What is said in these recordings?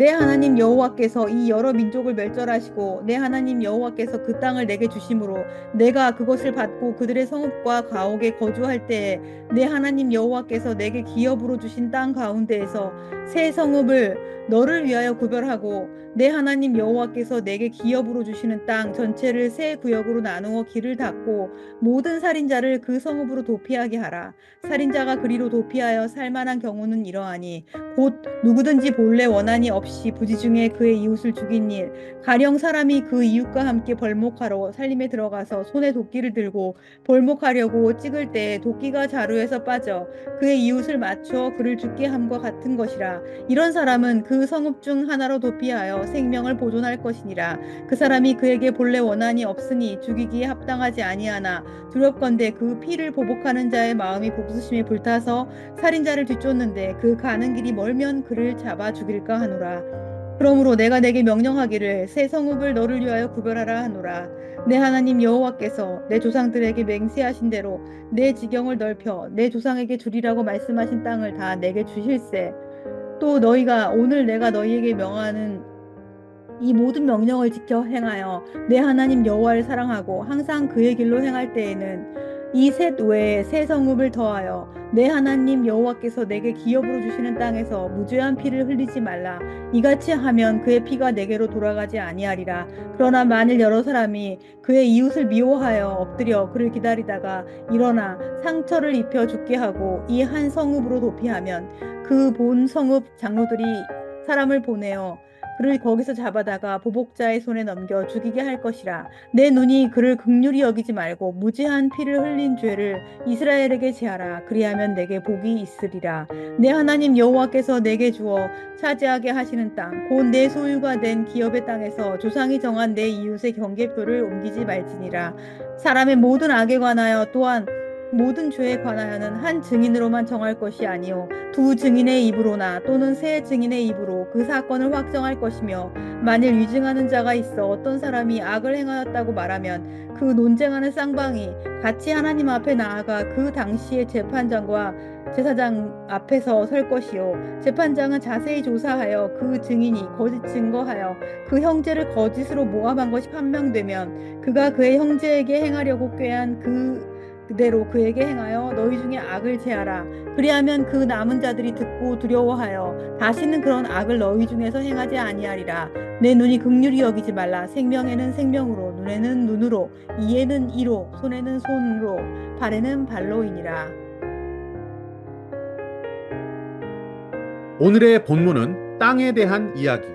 내 하나님 여호와께서 이 여러 민족을 멸절하시고 내 하나님 여호와께서 그 땅을 내게 주심으로 내가 그것을 받고 그들의 성읍과 가옥에 거주할 때에 내 하나님 여호와께서 내게 기업으로 주신 땅 가운데에서 새 성읍을 너를 위하여 구별하고 내 하나님 여호와께서 내게 기업으로 주시는 땅 전체를 세 구역으로 나누어 길을 닫고 모든 살인자를 그 성읍으로 도피하게 하라. 살인자가 그리로 도피하여 살만한 경우는 이러하니 곧 누구든지 본래 원한이 없이 부지 중에 그의 이웃을 죽인 일 가령 사람이 그 이웃과 함께 벌목하러 살림에 들어가서 손에 도끼를 들고 벌목하려고 찍을 때 도끼가 자루에서 빠져 그의 이웃을 맞춰 그를 죽게 함과 같은 것이라 이런 사람은 그 성읍 중 하나로 도피하여 생명을 보존할 것이니라. 그 사람이 그에게 본래 원한이 없으니 죽이기에 합당하지 아니하나 두렵건대 그 피를 보복하는 자의 마음이 복수심에 불타서 살인자를 뒤쫓는데 그 가는 길이 멀면 그를 잡아 죽일까 하노라. 그러므로 내가 내게 명령하기를 새 성읍을 너를 위하여 구별하라 하노라. 내 하나님 여호와께서 내 조상들에게 맹세하신 대로 내 지경을 넓혀 내 조상에게 주리라고 말씀하신 땅을 다 내게 주실세 또 너희가 오늘 내가 너희에게 명하는 이 모든 명령을 지켜 행하여 내 하나님 여호와를 사랑하고 항상 그의 길로 행할 때에는 이 셋 외에 새 성읍을 더하여 내 하나님 여호와께서 내게 기업으로 주시는 땅에서 무죄한 피를 흘리지 말라. 이같이 하면 그의 피가 내게로 돌아가지 아니하리라. 그러나 만일 여러 사람이 그의 이웃을 미워하여 엎드려 그를 기다리다가 일어나 상처를 입혀 죽게 하고 이 한 성읍으로 도피하면 그 본 성읍 장로들이 사람을 보내어 그를 거기서 잡아다가 보복자의 손에 넘겨 죽이게 할 것이라. 내 눈이 그를 극률히 여기지 말고 무지한 피를 흘린 죄를 이스라엘에게 제하라. 그리하면 내게 복이 있으리라. 내 하나님 여호와께서 내게 주어 차지하게 하시는 땅 곧 내 소유가 된 기업의 땅에서 조상이 정한 내 이웃의 경계표를 옮기지 말지니라. 사람의 모든 악에 관하여 또한 모든 죄에 관하여는 한 증인으로만 정할 것이 아니요. 두 증인의 입으로나 또는 세 증인의 입으로 그 사건을 확정할 것이며 만일 위증하는 자가 있어 어떤 사람이 악을 행하였다고 말하면 그 논쟁하는 쌍방이 같이 하나님 앞에 나아가 그 당시의 재판장과 제사장 앞에서 설 것이요. 재판장은 자세히 조사하여 그 증인이 거짓 증거하여 그 형제를 거짓으로 모함한 것이 판명되면 그가 그의 형제에게 행하려고 꾀한 그 그대로 그에게 행하여 너희 중에 악을 제하라. 그리하면 그 남은 자들이 듣고 두려워하여 다시는 그런 악을 너희 중에서 행하지 아니하리라. 내 눈이 극률이 여기지 말라. 생명에는 생명으로, 눈에는 눈으로, 이에는 이로, 손에는 손으로, 발에는 발로이니라. 오늘의 본문은 땅에 대한 이야기,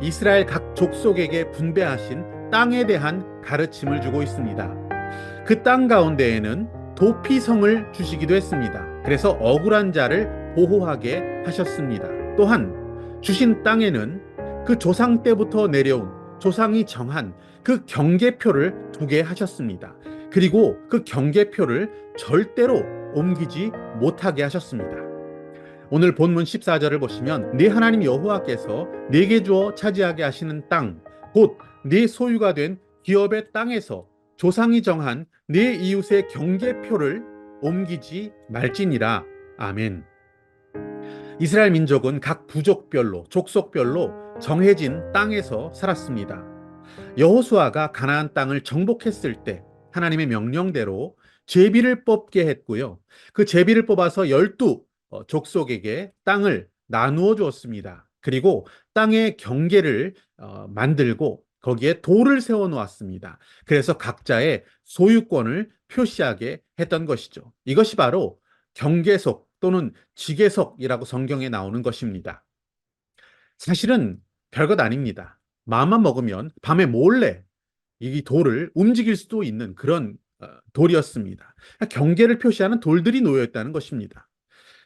이스라엘 각 족속에게 분배하신 땅에 대한 가르침을 주고 있습니다. 그 땅 가운데에는 도피성을 주시기도 했습니다. 그래서 억울한 자를 보호하게 하셨습니다. 또한 주신 땅에는 그 조상 때부터 내려온 조상이 정한 그 경계표를 두게 하셨습니다. 그리고 그 경계표를 절대로 옮기지 못하게 하셨습니다. 오늘 본문 14절을 보시면 네 하나님 여호와께서 네게 주어 차지하게 하시는 땅, 곧 네 소유가 된 기업의 땅에서 조상이 정한 네 이웃의 경계표를 옮기지 말지니라. 아멘. 이스라엘 민족은 각 부족별로, 족속별로 정해진 땅에서 살았습니다. 여호수아가 가나안 땅을 정복했을 때 하나님의 명령대로 제비를 뽑게 했고요. 그 제비를 뽑아서 열두 어, 족속에게 땅을 나누어 주었습니다. 그리고 땅의 경계를 어, 만들고 거기에 돌을 세워 놓았습니다. 그래서 각자의 소유권을 표시하게 했던 것이죠. 이것이 바로 경계석 또는 지계석이라고 성경에 나오는 것입니다. 사실은 별것 아닙니다. 마음만 먹으면 밤에 몰래 이 돌을 움직일 수도 있는 그런 어, 돌이었습니다. 경계를 표시하는 돌들이 놓여 있다는 것입니다.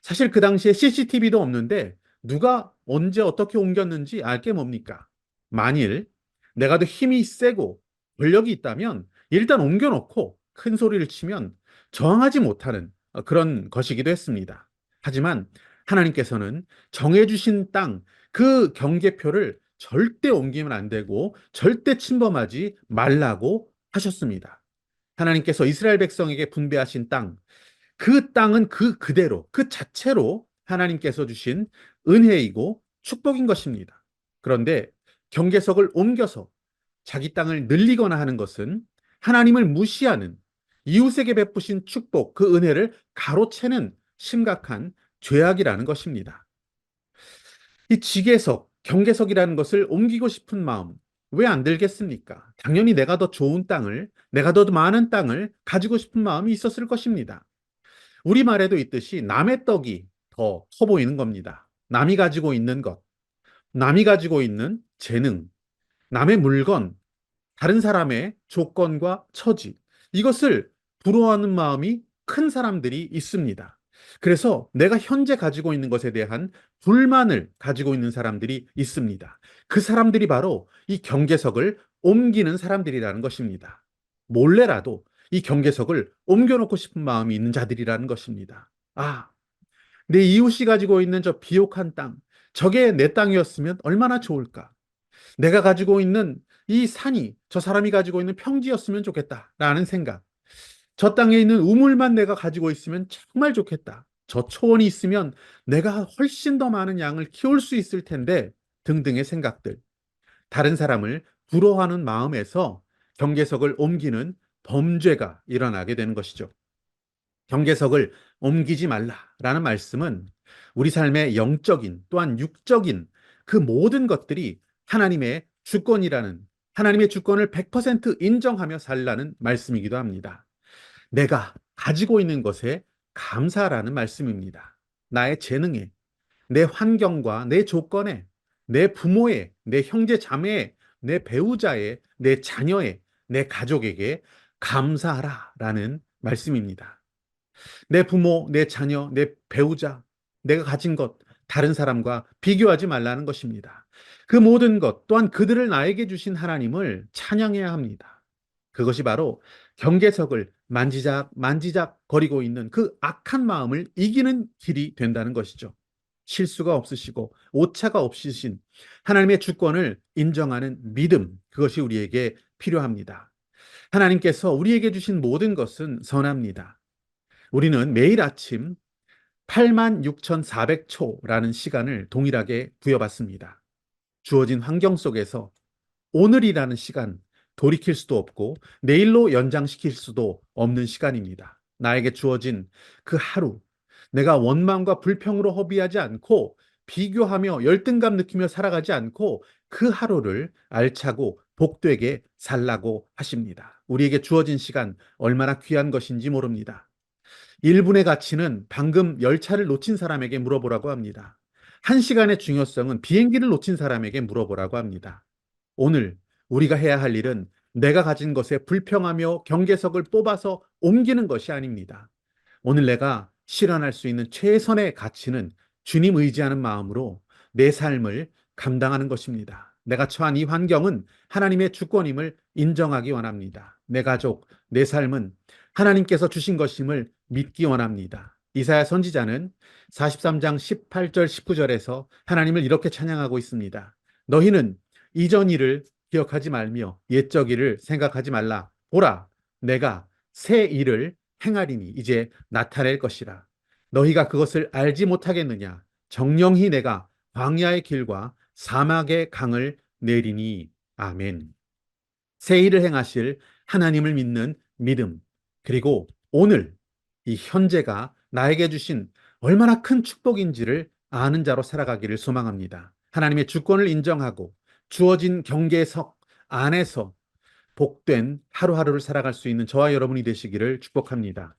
사실 그 당시에 CCTV도 없는데 누가 언제 어떻게 옮겼는지 알게 뭡니까? 만일 내가 더 힘이 세고 권력이 있다면 일단 옮겨놓고 큰 소리를 치면 저항하지 못하는 어, 그런 것이기도 했습니다. 하지만 하나님께서는 정해주신 땅, 그 경계표를 절대 옮기면 안 되고 절대 침범하지 말라고 하셨습니다. 하나님께서 이스라엘 백성에게 분배하신 땅, 그 땅은 그 그대로, 그 자체로 하나님께서 주신 은혜이고 축복인 것입니다. 그런데 경계석을 옮겨서 자기 땅을 늘리거나 하는 것은 하나님을 무시하는 이웃에게 베푸신 축복, 그 은혜를 가로채는 심각한 죄악이라는 것입니다. 이 지계석, 경계석이라는 것을 옮기고 싶은 마음, 왜 안 들겠습니까? 당연히 내가 더 좋은 땅을, 내가 더 많은 땅을 가지고 싶은 마음이 있었을 것입니다. 우리말에도 있듯이 남의 떡이 더 커 보이는 겁니다. 남이 가지고 있는 것, 남이 가지고 있는 재능, 남의 물건, 다른 사람의 조건과 처지, 이것을 부러워하는 마음이 큰 사람들이 있습니다. 그래서 내가 현재 가지고 있는 것에 대한 불만을 가지고 있는 사람들이 있습니다. 그 사람들이 바로 이 경계석을 옮기는 사람들이라는 것입니다. 몰래라도 이 경계석을 옮겨놓고 싶은 마음이 있는 자들이라는 것입니다. 아, 내 이웃이 가지고 있는 저 비옥한 땅, 저게 내 땅이었으면 얼마나 좋을까? 내가 가지고 있는 이 산이 저 사람이 가지고 있는 평지였으면 좋겠다라는 생각. 저 땅에 있는 우물만 내가 가지고 있으면 정말 좋겠다. 저 초원이 있으면 내가 훨씬 더 많은 양을 키울 수 있을 텐데 등등의 생각들. 다른 사람을 부러워하는 마음에서 경계석을 옮기는 범죄가 일어나게 되는 것이죠. 경계석을 옮기지 말라라는 말씀은 우리 삶의 영적인 또한 육적인 그 모든 것들이 하나님의 주권이라는 하나님의 주권을 100% 인정하며 살라는 말씀이기도 합니다. 내가 가지고 있는 것에 감사라는 말씀입니다. 나의 재능에, 내 환경과 내 조건에, 내 부모에, 내 형제 자매에, 내 배우자에, 내 자녀에, 내 가족에게 감사하라 라는 말씀입니다. 내 부모, 내 자녀, 내 배우자, 내가 가진 것, 다른 사람과 비교하지 말라는 것입니다. 그 모든 것 또한 그들을 나에게 주신 하나님을 찬양해야 합니다. 그것이 바로 경계석을 만지작 만지작 거리고 있는 그 악한 마음을 이기는 길이 된다는 것이죠. 실수가 없으시고 오차가 없으신 하나님의 주권을 인정하는 믿음 그것이 우리에게 필요합니다. 하나님께서 우리에게 주신 모든 것은 선합니다. 우리는 매일 아침 86,400초라는 시간을 동일하게 부여받습니다. 주어진 환경 속에서 오늘이라는 시간 돌이킬 수도 없고 내일로 연장시킬 수도 없는 시간입니다. 나에게 주어진 그 하루, 내가 원망과 불평으로 허비하지 않고 비교하며 열등감 느끼며 살아가지 않고 그 하루를 알차고 복되게 살라고 하십니다. 우리에게 주어진 시간 얼마나 귀한 것인지 모릅니다. 1분의 가치는 방금 열차를 놓친 사람에게 물어보라고 합니다. 한 시간의 중요성은 비행기를 놓친 사람에게 물어보라고 합니다. 오늘 우리가 해야 할 일은 내가 가진 것에 불평하며 경계석을 뽑아서 옮기는 것이 아닙니다. 오늘 내가 실현할 수 있는 최선의 가치는 주님 의지하는 마음으로 내 삶을 감당하는 것입니다. 내가 처한 이 환경은 하나님의 주권임을 인정하기 원합니다. 내 가족, 내 삶은 하나님께서 주신 것임을 믿기 원합니다. 이사야 선지자는 43장 18절 19절에서 하나님을 이렇게 찬양하고 있습니다. 너희는 이전 일을 기억하지 말며 옛적 일을 생각하지 말라. 보라, 내가 새 일을 행하리니 이제 나타낼 것이라. 너희가 그것을 알지 못하겠느냐? 정령히 내가 광야의 길과 사막의 강을 내리니. 아멘. 새 일을 행하실 하나님을 믿는 믿음, 그리고 오늘 이 현재가 나에게 주신 얼마나 큰 축복인지를 아는 자로 살아가기를 소망합니다. 하나님의 주권을 인정하고 주어진 경계석 안에서 복된 하루하루를 살아갈 수 있는 저와 여러분이 되시기를 축복합니다.